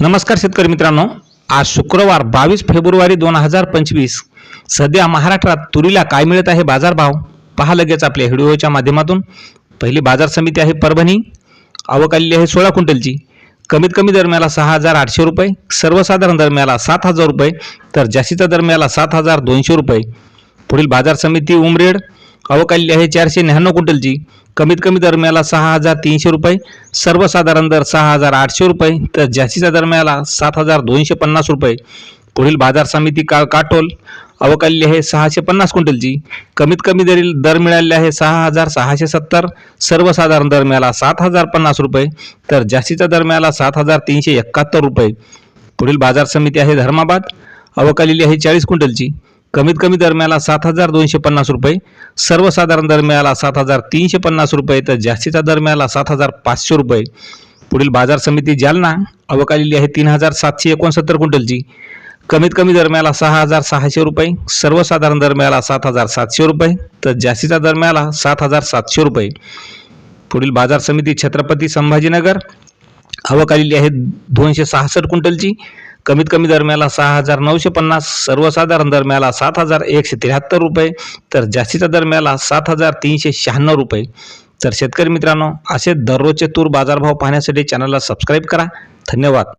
नमस्कार शेतकरी मित्रांनो. आज शुक्रवार बावीस फेब्रुवारी दोन हजार पंचवीस. सध्या महाराष्ट्रात तुरीला काय मिळत आहे बाजारभाव? पहा लगेच आपल्या व्हिडिओच्या माध्यमातून. पहिली बाजार समिती आहे परभणी. आवक आलेली आहे सोळा क्विंटलची. कमीत कमी दरम्याला सहा हजार आठशे रुपये. सर्वसाधारण दरम्याला सात हजार रुपये. तर जास्तीचा दरम्याला सात हजार दोनशे रुपये. पुढील बाजार समिती उमरेड. अवकाली आहे चारशे न्याण्णव क्विंटलची कमीत कमी दरम्याला सहा हजार तीनशे रुपये सर्वसाधारण दर सहा हजार आठशे रुपये तर जास्तीच्या दरम्याला सात हजार दोनशे पन्नास रुपये. पुढील बाजार समिती का काटोल. अवकाली आहे सहाशे पन्नास क्विंटलची कमीत कमी दरी दर मिळालेले आहे सहा हजार सहाशे सत्तर सर्वसाधारण दर मिळाला सात हजार पन्नास रुपये तर जास्तीचा दर मिळाला सात हजार तीनशे एकाहत्तर रुपये. पुढील बाजार समिती आहे धर्माबाद. अवकालिली आहे चाळीस क्विंटलची कमीत कमी दर मिळाला सात हजार दोनशे पन्नास रुपये. सर्वसाधारण दर मिळाला सात हजार तीनशे पन्नास रुपये. तर जास्तीचा दर मिळाला सात हजार पाचशे रुपये. पुढील बाजार समिती जालना अवकालेली आहे तीन हजार सातशे एकोणसत्तर क्विंटलची. कमीत कमी दर मिळाला सहा हजार सहाशे रुपये. सर्वसाधारण दर मिळाला सात हजार सातशे रुपये. तर जास्तीचा दर मिळाला सात हजार सातशे रुपये. पुढील बाजार समिती छत्रपती संभाजीनगर आवक आलेली आहे दोनशे सहासष्ट क्विंटलची. कमीत कमी दरम्याला सहा हजार नऊशे पन्नास सर्वसाधारण दरम्याला सात हजार एकशे त्र्याहत्तर रुपये तर जास्तीच्या दरम्याला सात हजार तीनशे शहाण्णव रुपये. तर शेतकरी मित्रांनो असे दररोजचे तूर बाजारभाव पाहण्यासाठी चॅनलला सबस्क्राईब करा. धन्यवाद.